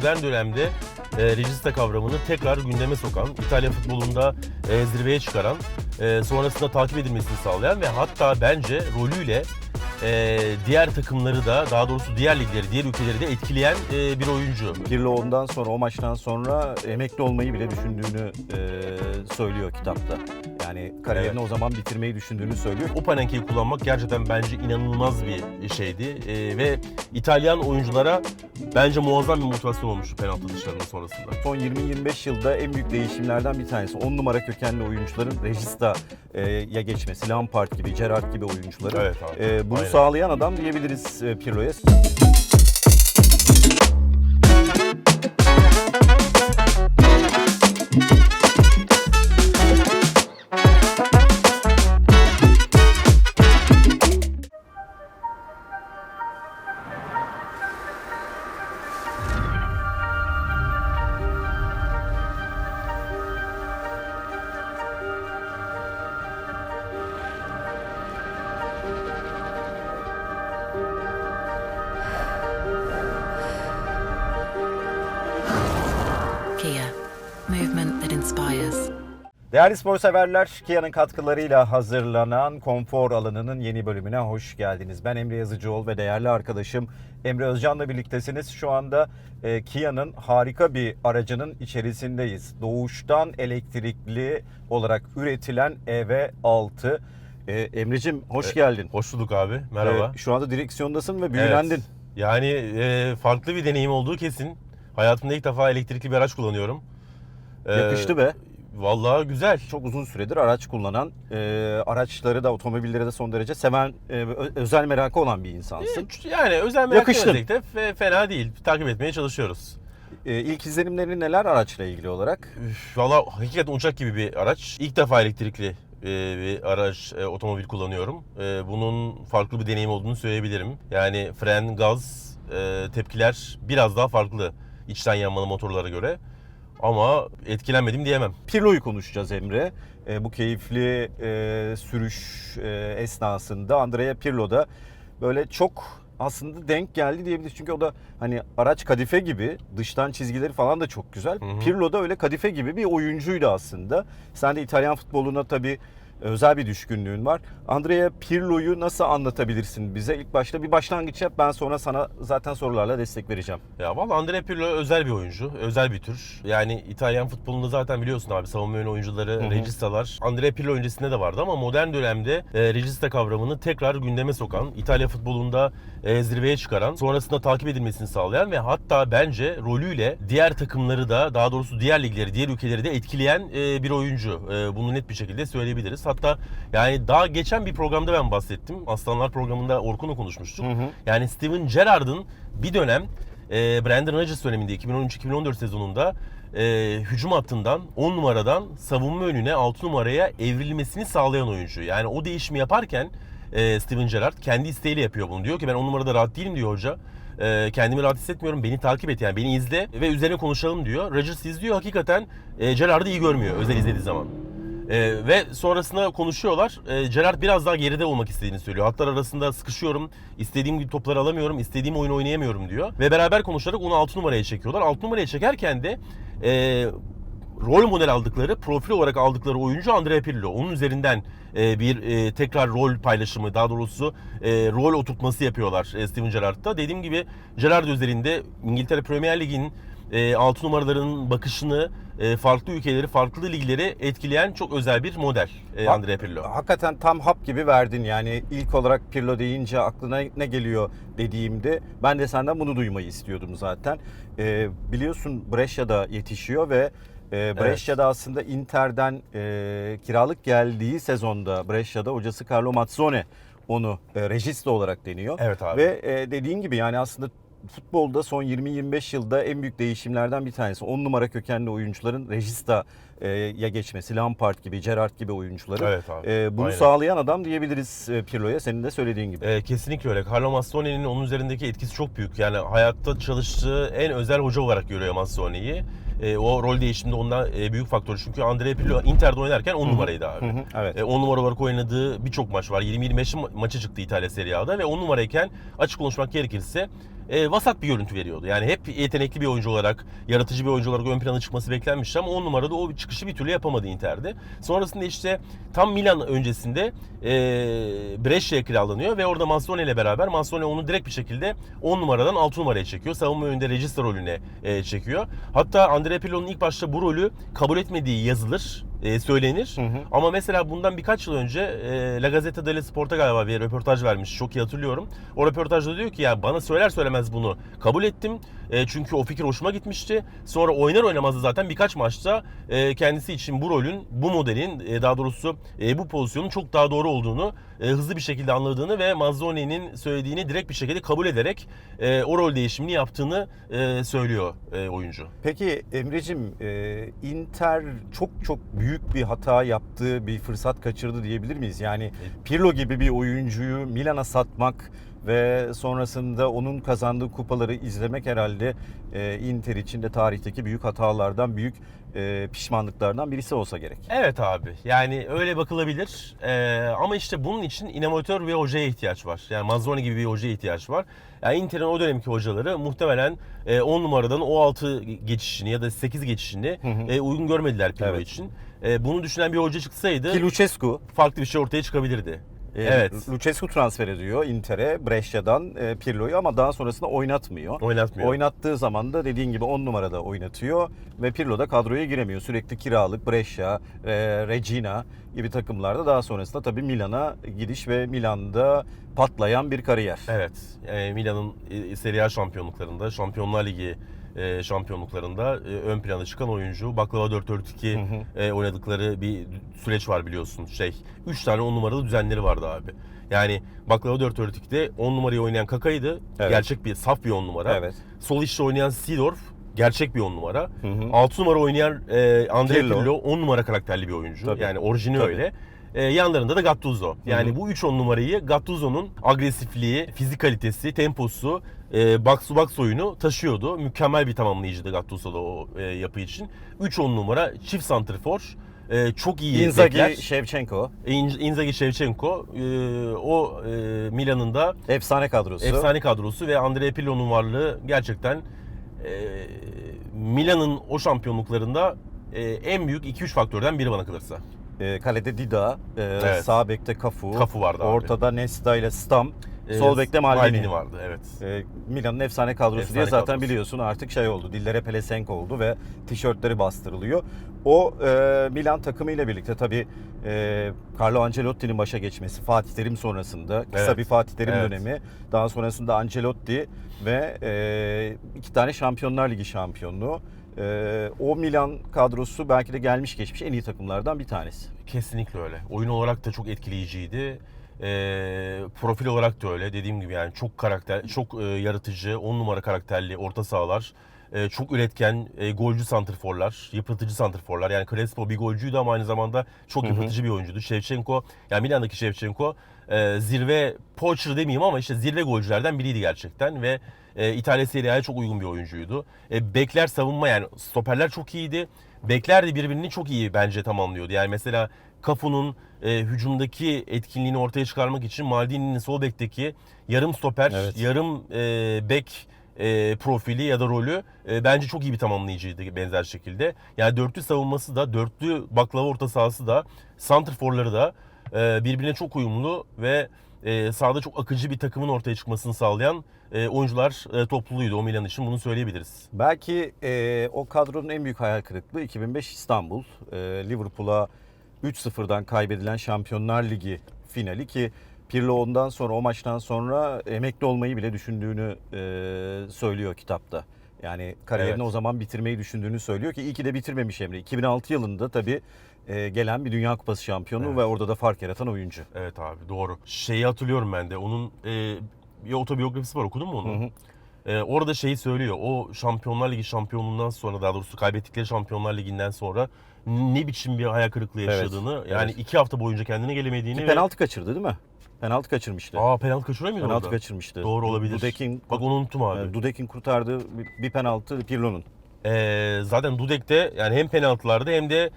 modern dönemde e, regista kavramını tekrar gündeme sokan, İtalya futbolunda e, zirveye çıkaran, e, sonrasında takip edilmesini sağlayan ve hatta bence rolüyle e, diğer takımları da daha doğrusu diğer ligleri, diğer ülkeleri de etkileyen e, bir oyuncu. Pirlo ondan sonra o maçtan sonra emekli olmayı bile düşündüğünü e, söylüyor kitapta. Yani kariyerini Evet. o zaman bitirmeyi düşündüğünü söylüyor. O panenkeyi kullanmak gerçekten bence inanılmaz bir şeydi E, ve İtalyan oyunculara bence muazzam bir motivasyon olmuştu penaltı dışlarının sonrasında. Son 20-25 yılda en büyük değişimlerden bir tanesi 10 numara kökenli oyuncuların Regista'ya geçmesi. Lampard gibi, Gerrard gibi oyuncuların. Evet abi. E, bunu Aynen. Sağlayan adam diyebiliriz e, Pirlo'ya. Değerli spor severler, Kia'nın katkılarıyla hazırlanan konfor alanının yeni bölümüne hoş geldiniz. Ben Emre Yazıcıoğlu ve değerli arkadaşım Emre Özcan'la birliktesiniz. Şu anda e, Kia'nın harika bir aracının içerisindeyiz. Doğuştan elektrikli olarak üretilen EV6. E, Emre'cim hoş E, geldin. Hoş bulduk abi. Merhaba. E, şu anda direksiyondasın ve büyülendin. Evet. Yani e, farklı bir deneyim olduğu kesin. Hayatımda ilk defa elektrikli bir araç kullanıyorum. E, Yakıştı be. Vallahi güzel. Çok uzun süredir araç kullanan, e, araçları da otomobilleri de son derece seven, e, özel merakı olan bir insansın. Yani özel merak Yakıştın. de fe- fena değil. Takip etmeye çalışıyoruz. E, ilk izlenimlerin neler araçla ilgili olarak? Üf, Valla hakikaten uçak gibi bir araç. İlk defa elektrikli e, bir araç, e, otomobil kullanıyorum. E, bunun farklı bir deneyim olduğunu söyleyebilirim. Yani fren, gaz, e, tepkiler biraz daha farklı içten yanmalı motorlara göre. Ama etkilenmedim diyemem. Pirlo'yu konuşacağız Emre. E, bu keyifli e, sürüş e, esnasında Andrea Pirlo da böyle çok aslında denk geldi diyebiliriz. Çünkü o da hani araç kadife gibi dıştan çizgileri falan da çok güzel. Hı hı. Pirlo da öyle kadife gibi bir oyuncuydu aslında. Sen de İtalyan futboluna tabii özel bir düşkünlüğün var. Andrea Pirlo'yu nasıl anlatabilirsin bize? İlk başta bir başlangıç yap. Ben sonra sana zaten sorularla destek vereceğim. Ya valla Andrea Pirlo özel bir oyuncu, özel bir tür. Yani İtalyan futbolunda zaten biliyorsun abi savunma yönü oyuncuları, hı. registalar. Andrea Pirlo öncesinde de vardı ama modern dönemde e, regista kavramını tekrar gündeme sokan, İtalya futbolunda e, zirveye çıkaran, sonrasında takip edilmesini sağlayan ve hatta bence rolüyle diğer takımları da daha doğrusu diğer ligleri, diğer ülkeleri de etkileyen e, bir oyuncu. E, bunu net bir şekilde söyleyebiliriz. Hatta yani daha geçen bir programda ben bahsettim. Aslanlar programında Orkun'la konuşmuştuk. Hı hı. Yani Steven Gerrard'ın bir dönem e, Brandon Rodgers döneminde 2013-2014 sezonunda e, hücum hattından 10 numaradan savunma önüne 6 numaraya evrilmesini sağlayan oyuncu. Yani o değişimi yaparken e, Steven Gerrard kendi isteğiyle yapıyor bunu. Diyor ki ben 10 numarada rahat değilim diyor hoca. E, kendimi rahat hissetmiyorum. Beni takip et yani beni izle ve üzerine konuşalım diyor. Rodgers izliyor hakikaten e, Gerrard'ı iyi görmüyor özel izlediği zaman. Ee, ve sonrasında konuşuyorlar. Ee, Gerrard biraz daha geride olmak istediğini söylüyor. Hatlar arasında sıkışıyorum. istediğim gibi topları alamıyorum. istediğim oyunu oynayamıyorum diyor. Ve beraber konuşarak onu 6 numaraya çekiyorlar. 6 numaraya çekerken de e, rol model aldıkları, profil olarak aldıkları oyuncu Andrea Pirlo. Onun üzerinden e, bir e, tekrar rol paylaşımı, daha doğrusu e, rol oturtması yapıyorlar e, Steven Gerrard'da. Dediğim gibi Gerrard üzerinde İngiltere Premier Lig'in e, 6 numaraların bakışını e, farklı ülkeleri, farklı ligleri etkileyen çok özel bir model e, Bak- Andrea Pirlo. Hakikaten tam hap gibi verdin yani ilk olarak Pirlo deyince aklına ne geliyor dediğimde ben de senden bunu duymayı istiyordum zaten. Ee, biliyorsun Brescia'da yetişiyor ve e, Brescia'da aslında Inter'den e, kiralık geldiği sezonda Brescia'da hocası Carlo Mazzone onu e, rejista olarak deniyor. Evet abi. Ve e, dediğin gibi yani aslında futbolda son 20-25 yılda en büyük değişimlerden bir tanesi. 10 numara kökenli oyuncuların rejista e, ya geçmesi. Lampard gibi, Gerrard gibi oyuncuları. Evet abi, E, bunu aynen. sağlayan adam diyebiliriz e, Pirlo'ya senin de söylediğin gibi. Kesinlikle öyle. Carlo Mastroianni'nin onun üzerindeki etkisi çok büyük. Yani hayatta çalıştığı en özel hoca olarak görüyor Mastroianni'yi. Ee, o rol değişiminde ondan e, büyük faktör. Çünkü Andrea Pirlo Inter'de oynarken 10 numaraydı abi. Hı hı, evet. E, 10 numara olarak oynadığı birçok maç var. 20-25 ma- maça çıktı İtalya Serie A'da ve 10 numarayken açık konuşmak gerekirse e, vasat bir görüntü veriyordu. Yani hep yetenekli bir oyuncu olarak, yaratıcı bir oyuncu olarak ön plana çıkması beklenmişti ama 10 numarada o çıkışı bir türlü yapamadı Inter'de. Sonrasında işte tam Milan öncesinde e, Brescia'ya kiralanıyor ve orada Mazzone ile beraber Mazzone onu direkt bir şekilde 10 numaradan 6 numaraya çekiyor. Savunma yönünde regista rolüne e, çekiyor. Hatta Andrea Pirlo'nun ilk başta bu rolü kabul etmediği yazılır, e, söylenir. Hı hı. Ama mesela bundan birkaç yıl önce e, La Gazzetta dello Sport'a galiba bir röportaj vermiş. Çok iyi hatırlıyorum. O röportajda diyor ki ya bana söyler söylemez bunu kabul ettim. E, çünkü o fikir hoşuma gitmişti. Sonra oynar oynamaz da zaten birkaç maçta e, kendisi için bu rolün, bu modelin e, daha doğrusu e, bu pozisyonun çok daha doğru olduğunu e, hızlı bir şekilde anladığını ve Mazzoni'nin söylediğini direkt bir şekilde kabul ederek e, o rol değişimini yaptığını e, söylüyor e, oyuncu. Peki Emre'cim e, Inter çok çok büyük bir hata yaptı, bir fırsat kaçırdı diyebilir miyiz? Yani Pirlo gibi bir oyuncuyu Milan'a satmak ve sonrasında onun kazandığı kupaları izlemek herhalde e, Inter için de tarihteki büyük hatalardan, büyük e, pişmanlıklardan birisi olsa gerek. Evet abi. Yani öyle bakılabilir. Ee, ama işte bunun için inamatör bir hocaya ihtiyaç var. Yani Mazzoni gibi bir hocaya ihtiyaç var. Yani Inter'in o dönemki hocaları muhtemelen e, 10 numaradan o 6 geçişini ya da 8 geçişini e, uygun görmediler Pirlo Evet. için. E, bunu düşünen bir hoca çıksaydı Ki Lucescu farklı bir şey ortaya çıkabilirdi. E, evet. Lucescu transfer ediyor Inter'e Brescia'dan e, Pirlo'yu ama daha sonrasında oynatmıyor. Oynatmıyor. Oynattığı zaman da dediğin gibi 10 numarada oynatıyor ve Pirlo da kadroya giremiyor. Sürekli kiralık Brescia, e, Regina gibi takımlarda daha sonrasında tabii Milan'a gidiş ve Milan'da patlayan bir kariyer. Evet. e, Milan'ın e, Serie A şampiyonluklarında, Şampiyonlar Ligi e, şampiyonluklarında e, ön plana çıkan oyuncu. Baklava 4-4-2 e, oynadıkları bir süreç var biliyorsun. Şey, 3 tane 10 numaralı düzenleri vardı abi. Yani Baklava 4-4-2'de 10 numarayı oynayan Kaka'ydı. Evet. Gerçek bir saf bir 10 numara. Evet. Sol içte oynayan Seedorf gerçek bir 10 numara. 6 numara oynayan e, Andre Pirlo. Pirlo 10 numara karakterli bir oyuncu. Tabii. Yani orijini Tabii. öyle. E, yanlarında da Gattuso. Yani bu 3 10 numarayı Gattuso'nun agresifliği, fizikalitesi, temposu, e, box to box oyunu taşıyordu. Mükemmel bir tamamlayıcıydı Gattuso da o e, yapı için. 3 10 numara çift santrfor. E, çok iyi Inzaghi, bekler. Shevchenko İn- Inzaghi Shevchenko e, o e, Milan'ın da efsane kadrosu. efsane kadrosu ve Andrea Pirlo'nun varlığı gerçekten e, Milan'ın o şampiyonluklarında e, en büyük 2-3 faktörden biri bana kalırsa. E, kalede Dida, e, Evet. sağ bekte Cafu, Cafu vardı abi. ortada Nesta ile Stam, E, sol bekte Maldini. vardı evet. E, Milan'ın efsane kadrosu Efsane diye zaten kadrosu. biliyorsun artık şey oldu. Dillere pelesenk oldu ve tişörtleri bastırılıyor. O e, Milan takımıyla birlikte tabii e, Carlo Ancelotti'nin başa geçmesi Fatih Terim sonrasında kısa Evet. bir Fatih Terim Evet. dönemi. Daha sonrasında Ancelotti ve e, iki tane Şampiyonlar Ligi şampiyonluğu. E, o Milan kadrosu belki de gelmiş geçmiş en iyi takımlardan bir tanesi. Kesinlikle öyle. Oyun olarak da çok etkileyiciydi. E, profil olarak da öyle. Dediğim gibi yani çok karakter, çok e, yaratıcı, 10 numara karakterli orta sahalar. E, çok üretken, e, golcü santrforlar, yıpratıcı santrforlar. Yani Crespo bir golcüydü ama aynı zamanda çok yıpratıcı bir oyuncuydu. Shevchenko, yani Milan'daki Shevchenko e, zirve poacher demeyeyim ama işte zirve golcülerden biriydi gerçekten ve e, İtalya Serie A'ya çok uygun bir oyuncuydu. E, bekler savunma yani stoperler çok iyiydi. Bekler de birbirini çok iyi bence tamamlıyordu. Yani mesela Cafu'nun e, hücumdaki etkinliğini ortaya çıkarmak için Maldini'nin sol bekteki yarım stoper, Evet. yarım e, bek e, profili ya da rolü e, bence çok iyi bir tamamlayıcıydı benzer şekilde. Yani dörtlü savunması da, dörtlü baklava orta sahası da, santrforları da e, birbirine çok uyumlu ve e, sahada çok akıcı bir takımın ortaya çıkmasını sağlayan e, oyuncular e, topluluğuydu o Milan için bunu söyleyebiliriz. Belki e, o kadronun en büyük hayal kırıklığı 2005 İstanbul. E, Liverpool'a 3-0'dan kaybedilen Şampiyonlar Ligi finali ki Pirlo ondan sonra o maçtan sonra emekli olmayı bile düşündüğünü e, söylüyor kitapta. Yani kariyerini Evet. o zaman bitirmeyi düşündüğünü söylüyor ki iyi ki de bitirmemiş Emre. 2006 yılında tabii e, gelen bir Dünya Kupası şampiyonu Evet. ve orada da fark yaratan oyuncu. Evet abi doğru. Şeyi hatırlıyorum ben de onun e, bir otobiyografisi var okudun mu onu? Hı hı. Ee, orada şeyi söylüyor. O Şampiyonlar Ligi şampiyonluğundan sonra daha doğrusu kaybettikleri Şampiyonlar Ligi'nden sonra ne biçim bir hayal kırıklığı Evet, yaşadığını yani evet. iki hafta boyunca kendine gelemediğini Ki ve- penaltı kaçırdı değil mi? Penaltı kaçırmıştı. Aa penaltı kaçırıyor muydu penaltı orada? kaçırmıştı. Doğru olabilir. Dudek'in Bak onu unuttum abi. e, Dudek'in kurtardığı bir- penaltı Pirlo'nun. Ee, zaten Dudek'te yani hem penaltılarda hem de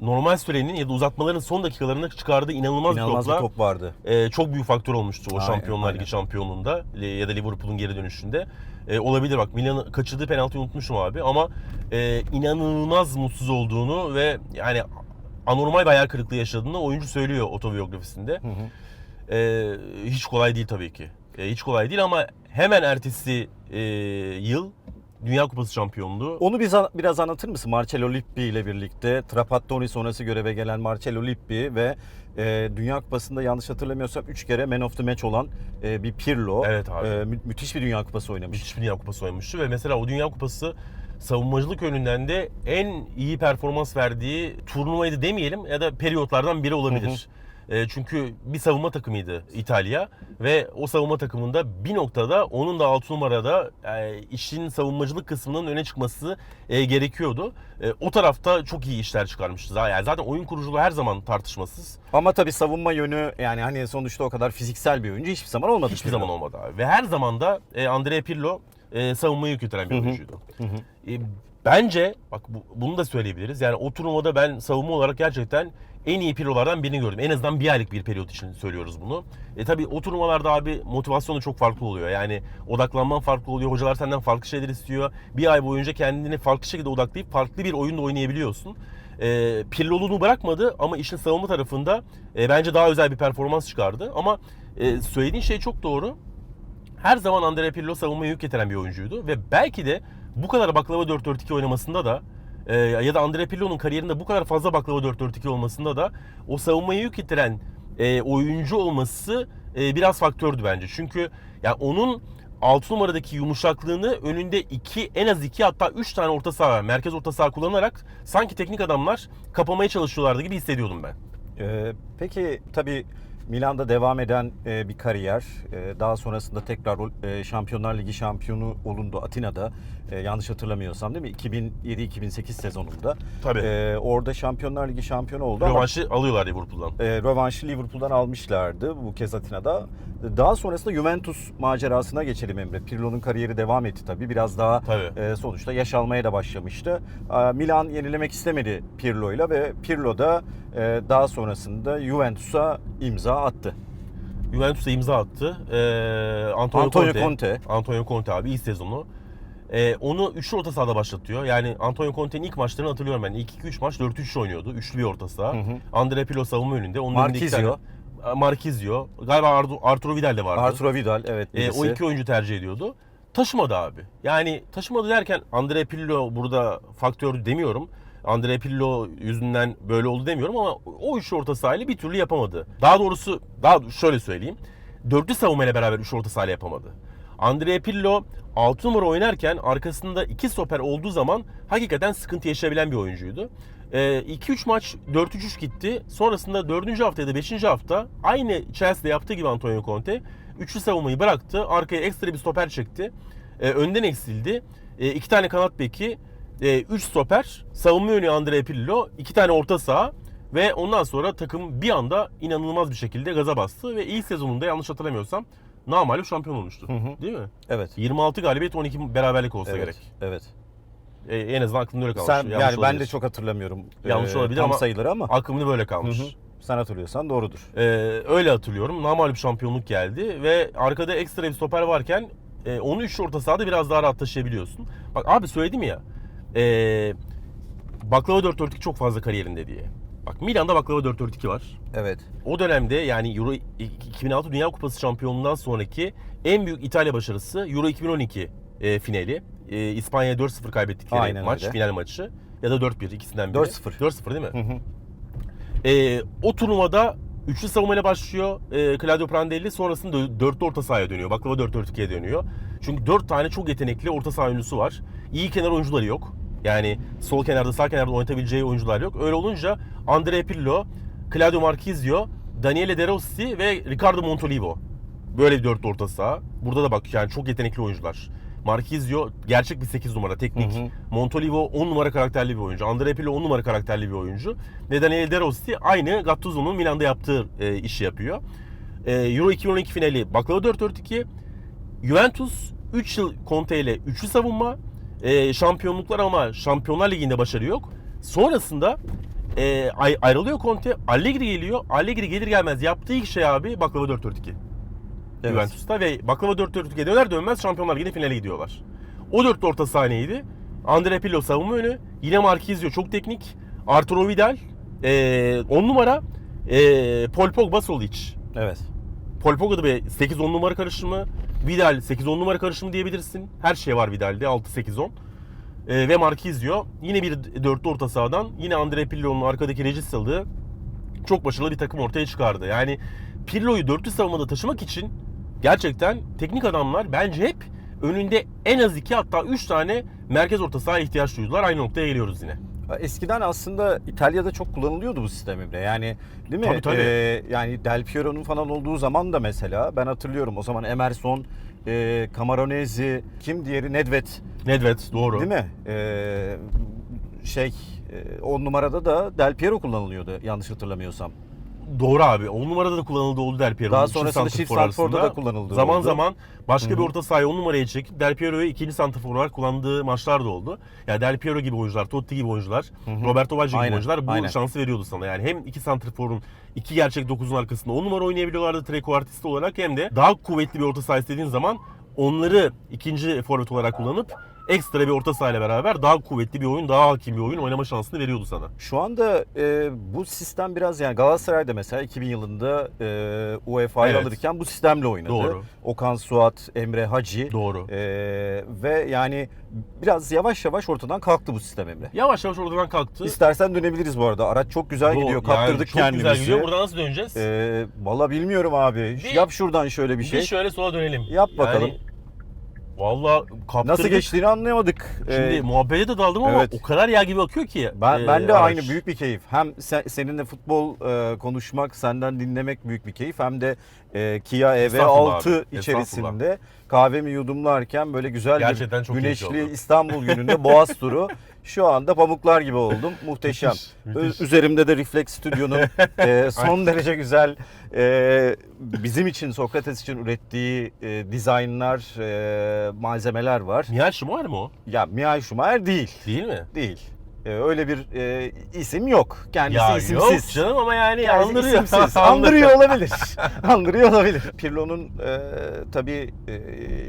normal sürenin ya da uzatmaların son dakikalarında çıkardığı inanılmaz, İnanılmaz bir bir topla top vardı. e, çok büyük faktör olmuştu o Aynen, Şampiyonlar aynen. Ligi şampiyonluğunda ya da Liverpool'un geri dönüşünde. E, olabilir bak Milan'ın kaçırdığı penaltıyı unutmuşum abi ama e, inanılmaz mutsuz olduğunu ve yani anormal bir hayal kırıklığı yaşadığını oyuncu söylüyor otobiyografisinde. E, hiç kolay değil tabii ki. E, hiç kolay değil ama hemen ertesi e, yıl Dünya Kupası şampiyonluğu Onu bize biraz anlatır mısın? Marcello Lippi ile birlikte Trapattoni sonrası göreve gelen Marcello Lippi ve e, Dünya Kupası'nda yanlış hatırlamıyorsam 3 kere Man of the Match olan e, bir Pirlo. Evet abi. E, mü- müthiş bir Dünya Kupası oynamış. müthiş bir Dünya Kupası oynamıştı ve mesela o Dünya Kupası savunmacılık yönünden de en iyi performans verdiği turnuvaydı demeyelim ya da periyotlardan biri olabilir. E, çünkü bir savunma takımıydı İtalya ve o savunma takımında bir noktada onun da 6 numarada e, işin savunmacılık kısmının öne çıkması e, gerekiyordu. E, o tarafta çok iyi işler çıkarmıştı. Yani zaten oyun kuruculuğu her zaman tartışmasız. Ama tabii savunma yönü yani hani sonuçta o kadar fiziksel bir oyuncu hiçbir zaman olmadı. Hiçbir zaman olmadı abi. Ve her zaman da e, Andrea Pirlo e, savunmayı götüren bir oyuncuydu. E, bence bak bu- bunu da söyleyebiliriz. Yani o turnuvada ben savunma olarak gerçekten en iyi Pirlo'lardan birini gördüm. En azından bir aylık bir periyot için söylüyoruz bunu. E tabi o turnuvalarda abi motivasyonu çok farklı oluyor. Yani odaklanman farklı oluyor. Hocalar senden farklı şeyler istiyor. Bir ay boyunca kendini farklı şekilde odaklayıp farklı bir oyunda oynayabiliyorsun. E, Pirlo'luğunu bırakmadı ama işin savunma tarafında e, bence daha özel bir performans çıkardı. Ama e, söylediğin şey çok doğru her zaman Andrea Pirlo savunmaya yük getiren bir oyuncuydu ve belki de bu kadar baklava 4-4-2 oynamasında da e, ya da Andrea Pirlo'nun kariyerinde bu kadar fazla baklava 4-4-2 olmasında da o savunmaya yük getiren e, oyuncu olması e, biraz faktördü bence. Çünkü ya onun 6 numaradaki yumuşaklığını önünde 2 en az 2 hatta 3 tane orta saha, merkez orta saha kullanarak sanki teknik adamlar kapamaya çalışıyorlardı gibi hissediyordum ben. Ee, peki tabii Milan'da devam eden e, bir kariyer. E, daha sonrasında tekrar e, Şampiyonlar Ligi şampiyonu olundu Atina'da. E, yanlış hatırlamıyorsam değil mi? 2007-2008 sezonunda. Tabii. E, orada Şampiyonlar Ligi şampiyonu oldu ama Rövanşı alıyorlar Liverpool'dan. e, rövanşı Liverpool'dan almışlardı bu kez Atina'da. Daha sonrasında Juventus macerasına geçelim Emre. Pirlo'nun kariyeri devam etti tabii. Biraz daha Tabii. e, sonuçta yaş almaya da başlamıştı. E, Milan yenilemek istemedi Pirlo'yla ve Pirlo da e, daha sonrasında Juventus'a imza attı. Juventus'a imza attı. Ee, Antonio, Antonio Conte, Conte. Antonio Conte abi iyi sezonu. Ee, onu üçlü orta sahada başlatıyor. Yani Antonio Conte'nin ilk maçlarını hatırlıyorum ben. İlk 2-3 maç 4-3 oynuyordu. Üçlü bir orta saha. hı. Andrea Pirlo savunma önünde. Onun Marquisio. tane- Marquisio. Galiba Ardu- Arturo Vidal de vardı. Arturo Vidal evet Ee, o iki oyuncu tercih ediyordu. Taşımadı abi. Yani taşımadı derken Andrea Pirlo burada faktör demiyorum. Andrea Pirlo yüzünden böyle oldu demiyorum ama o üç orta sahayla bir türlü yapamadı. Daha doğrusu daha şöyle söyleyeyim. Dörtlü savunmayla beraber üç orta sahayla yapamadı. Andrea Pirlo 6 numara oynarken arkasında iki stoper olduğu zaman hakikaten sıkıntı yaşayabilen bir oyuncuydu. 2-3 maç 4-3-3 gitti. Sonrasında 4. hafta ya da 5. hafta aynı Chelsea'de yaptığı gibi Antonio Conte üçlü savunmayı bıraktı. Arkaya ekstra bir stoper çekti. E, önden eksildi. E, iki tane kanat beki, 3 stoper, savunma yönü Andrea Pirlo, iki tane orta saha ve ondan sonra takım bir anda inanılmaz bir şekilde gaza bastı ve ilk sezonunda yanlış hatırlamıyorsam namalip şampiyon olmuştu. Değil mi? Evet. 26 galibiyet 12 beraberlik olsa Evet. gerek. Evet. E, en azından aklımda öyle kalmış. Sen Yanlış yani ben olabilir. de çok hatırlamıyorum. Yanlış e, olabilir tam ama sayıları ama. aklımda böyle kalmış. Hı hı. Sen hatırlıyorsan doğrudur. Ee, öyle hatırlıyorum. Namalip şampiyonluk geldi ve arkada ekstra bir stoper varken e, onu üç orta sahada biraz daha rahat taşıyabiliyorsun. Bak abi söyledim ya. E, baklava 4-4-2 çok fazla kariyerinde diye. Bak Milan'da baklava 4-4-2 var. Evet. O dönemde yani Euro 2006 Dünya Kupası şampiyonluğundan sonraki en büyük İtalya başarısı Euro 2012 e, finali. E, İspanya'ya 4-0 kaybettikleri Aynen maç, öyle. final maçı. Ya da 4-1 ikisinden biri. 4-0. 4-0 değil mi? Hı hı. E, o turnuvada üçlü savunmayla başlıyor e, Claudio Prandelli. Sonrasında dö- dörtlü orta sahaya dönüyor. Baklava 4-4-2'ye dönüyor. Çünkü dört tane çok yetenekli orta saha oyuncusu var. İyi kenar oyuncuları yok. Yani sol kenarda sağ kenarda oynatabileceği oyuncular yok. Öyle olunca Andrea Pirlo, Claudio Marquisio, Daniele De Rossi ve Ricardo Montolivo. Böyle bir dörtlü orta saha. Burada da bak yani çok yetenekli oyuncular. Marquisio gerçek bir 8 numara teknik. Hı hı. Montolivo 10 numara karakterli bir oyuncu. Andrea Pirlo 10 numara karakterli bir oyuncu. Ve Daniele De Rossi aynı Gattuso'nun Milan'da yaptığı e, işi yapıyor. E, Euro 2012 finali baklava 4-4-2. Juventus 3 yıl Conte ile üçlü savunma. E, şampiyonluklar ama Şampiyonlar Ligi'nde başarı yok. Sonrasında e, ay- ayrılıyor Conte. Allegri geliyor. Allegri gelir gelmez yaptığı ilk şey abi baklava 4-4-2. Evet. Juventus'ta ve baklava 4-4-2'ye döner dönmez Şampiyonlar Ligi'nde finale gidiyorlar. O dörtlü orta sahneydi. Andre Pirlo savunma önü. Yine Marquisio çok teknik. Arturo Vidal 10 numara. E, Paul Pogba sol iç. Evet. Paul Pogba bir 8-10 numara karışımı. Vidal 8-10 numara karışımı diyebilirsin. Her şey var Vidal'de 6-8-10. Ee, ve Marquisio yine bir dörtlü orta sahadan yine Andre Pirlo'nun arkadaki Registal'ı çok başarılı bir takım ortaya çıkardı. Yani Pirlo'yu dörtlü savunmada taşımak için gerçekten teknik adamlar bence hep önünde en az iki hatta üç tane merkez orta sahaya ihtiyaç duydular. Aynı noktaya geliyoruz yine. Eskiden aslında İtalya'da çok kullanılıyordu bu sistem Emre. Yani değil mi? Tabii, tabii. Ee, yani Del Piero'nun falan olduğu zaman da mesela ben hatırlıyorum o zaman Emerson, e, Camaronesi, kim diğeri Nedved Nedved doğru. değil mi? Ee, şey 10 numarada da Del Piero kullanılıyordu yanlış hatırlamıyorsam. Doğru abi. 10 numarada da kullanıldı oldu Del Piero'nun. Daha sonrasında çift santrforda da kullanıldı Zaman oldu. zaman başka bir orta sahaya 10 numaraya çekip Del Piero'yu ikinci santrfor olarak kullandığı maçlar da oldu. Yani Del Piero gibi oyuncular, Totti gibi oyuncular, Roberto Baggio gibi Aynen, oyuncular bu aynen. şansı veriyordu sana. Yani hem iki santrforun iki gerçek dokuzun arkasında 10 numara oynayabiliyorlardı trequartist olarak hem de daha kuvvetli bir orta saha istediğin zaman onları ikinci forvet olarak kullanıp ekstra bir orta sahayla beraber daha kuvvetli bir oyun, daha hakim bir oyun oynama şansını veriyordu sana. Şu anda e, bu sistem biraz yani Galatasaray'da mesela 2000 yılında e, UEFA'yı Evet. alırken bu sistemle oynadı. Doğru. Okan Suat, Emre Hacı. Doğru. E, ve yani biraz yavaş yavaş ortadan kalktı bu sistem Emre. Yavaş yavaş oradan kalktı. İstersen dönebiliriz bu arada. Araç çok güzel Doğru. gidiyor. Yani Kaptırdık çok kendimizi. güzel gidiyor. Buradan nasıl döneceğiz? E, Valla bilmiyorum abi. Bir- Yap şuradan şöyle bir şey. Bir şöyle sola dönelim. Yap bakalım. Yani, Valla kaptırdık. Nasıl geçtiğini anlayamadık. Şimdi E, muhabbete de daldım ama evet. o kadar yağ gibi akıyor ki. Ben, e, ben de araç. aynı büyük bir keyif. Hem sen, seninle futbol e, konuşmak, senden dinlemek büyük bir keyif. Hem de e, Kia Estağfurullah EV6 abi, içerisinde kahvemi yudumlarken böyle güzel Gerçekten bir güneşli. İstanbul gününde Boğaz turu. Şu anda pamuklar gibi oldum. Muhteşem. Müthiş, Üzerimde de Reflex Stüdyo'nun e, son derece güzel e, bizim için Sokrates için ürettiği e, dizaynlar, e, malzemeler var. Mihail Schumacher mı o? Ya Mihail Schumacher değil. Değil mi? Değil. Ee, öyle bir e, isim yok. Kendisi ya isimsiz. yok canım ama yani Kendisi andırıyor. isimsiz. Andırıyor olabilir. Andırıyor olabilir. Pirlo'nun e, tabii e,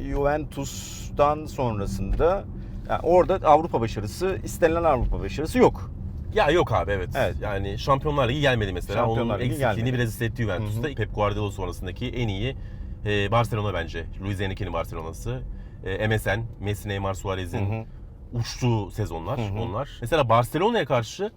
Juventus'tan sonrasında yani orada Avrupa başarısı, istenilen Avrupa başarısı yok. Ya yok abi evet. Evet. Yani Şampiyonlar Ligi gelmedi mesela. Şampiyonlar Onun Ligi eksikliğini gelmedi. biraz hissetti Juventus'ta. Hı hı. Pep Guardiola sonrasındaki en iyi e, Barcelona bence. Luis Enrique'nin Barcelona'sı. E, MSN, Messi, Neymar, Suarez'in uçtuğu sezonlar Hı hı. onlar. Mesela Barcelona'ya karşı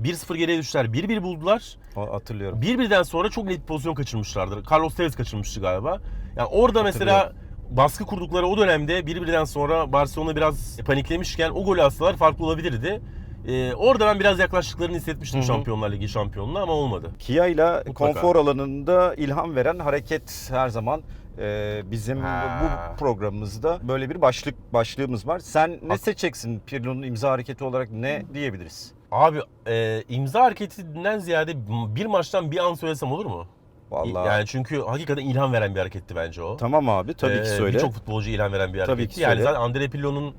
1-0 geriye düştüler. 1-1 buldular. Hatırlıyorum. 1-1'den sonra çok net pozisyon kaçırmışlardır. Carlos Tevez kaçırmıştı galiba. Yani orada mesela baskı kurdukları o dönemde 1-1'den sonra Barcelona biraz paniklemişken o golü atsalar farklı olabilirdi. Ee, orada ben biraz yaklaştıklarını hissetmiştim Hı hı. Şampiyonlar Ligi şampiyonluğu ama olmadı. Kia ile konfor alanında ilham veren hareket her zaman e, bizim Ha. bu programımızda böyle bir başlık başlığımız var. Sen ne Hak- seçeceksin Pirlo'nun imza hareketi olarak ne diyebiliriz? Abi e, imza hareketinden ziyade bir maçtan bir an söylesem olur mu? Vallahi. Yani çünkü hakikaten ilham veren bir hareketti bence o. Tamam abi tabii ki Ee, söyle. Birçok futbolcu ilham veren bir Tabii hareketti. ki yani zaten Andre Pirlo'nun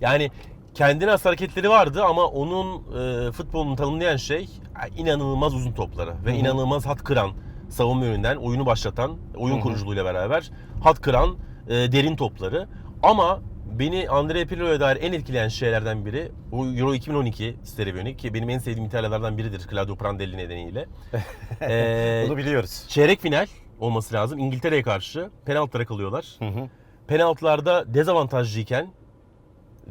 yani kendine has hareketleri vardı ama onun e, futbolunu tanımlayan şey inanılmaz uzun topları ve Hı hı. inanılmaz hat kıran savunma yönünden oyunu başlatan, oyun Hı hı. kuruculuğuyla beraber hat kıran e, derin topları. Ama beni Andre Pirlo'ya dair en etkileyen şeylerden biri o Euro 2012 Stereonik ki benim en sevdiğim İtalyalardan biridir Claudio Prandelli nedeniyle. Ee, Bunu biliyoruz. çeyrek final olması lazım. İngiltere'ye karşı penaltılara kalıyorlar. Hı hı. Penaltılarda dezavantajlıyken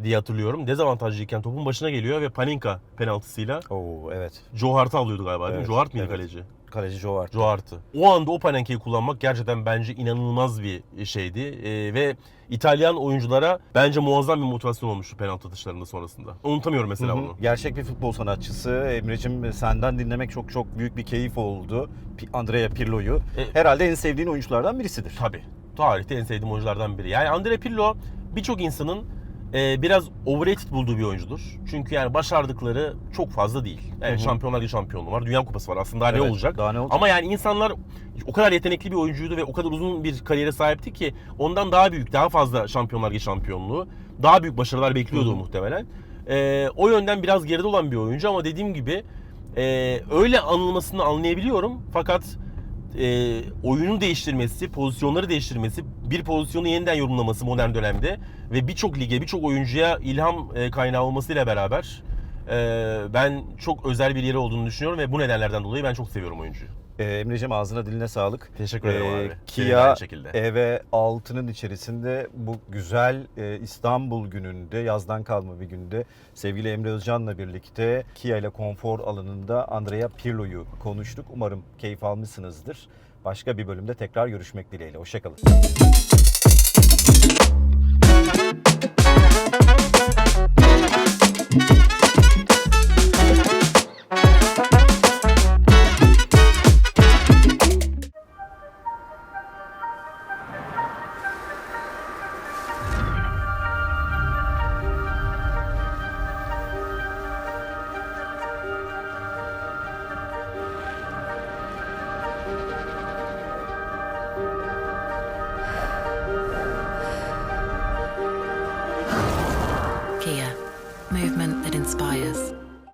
diye hatırlıyorum. Dezavantajlıyken topun başına geliyor ve Paninka penaltısıyla Oo evet. Joe Hart'ı alıyordu galiba değil mi? Evet, Joe Hart mıydı evet. kaleci? Kaleci Joe Hart. Joe Hart'ı. O anda o Panenka'yı kullanmak gerçekten bence inanılmaz bir şeydi. Ee, ve İtalyan oyunculara bence muazzam bir motivasyon olmuştu penaltı atışlarında sonrasında. Unutamıyorum mesela Hı hı. onu. Gerçek bir futbol sanatçısı. Emre'cim senden dinlemek çok çok büyük bir keyif oldu. Andrea Pirlo'yu. E- Herhalde en sevdiğin oyunculardan birisidir. Tabii. Tarihte en sevdiğim oyunculardan biri. Yani Andre Pirlo birçok insanın e, biraz overrated bulduğu bir oyuncudur. Çünkü yani başardıkları çok fazla değil. Evet Hı hı. Şampiyonlar Ligi şampiyonluğu var, Dünya Kupası var. Aslında daha Evet, ne olacak? daha ne olacak? Ama yani insanlar o kadar yetenekli bir oyuncuydu ve o kadar uzun bir kariyere sahipti ki ondan daha büyük, daha fazla Şampiyonlar Ligi şampiyonluğu, daha büyük başarılar bekliyordu Hı hı. muhtemelen. E, o yönden biraz geride olan bir oyuncu ama dediğim gibi e, öyle anılmasını anlayabiliyorum. Fakat e, oyunu değiştirmesi, pozisyonları değiştirmesi, bir pozisyonu yeniden yorumlaması modern dönemde ve birçok lige, birçok oyuncuya ilham e, kaynağı olmasıyla beraber e, ben çok özel bir yeri olduğunu düşünüyorum ve bu nedenlerden dolayı ben çok seviyorum oyuncuyu. Ee, Emre'cim ağzına diline sağlık. Teşekkür ederim Ee, abi. Kia şekilde. eve altının içerisinde bu güzel e, İstanbul gününde, yazdan kalma bir günde sevgili Emre Özcan'la birlikte Kia ile konfor alanında Andrea Pirlo'yu konuştuk. Umarım keyif almışsınızdır. Başka bir bölümde tekrar görüşmek dileğiyle. Hoşçakalın. Kia,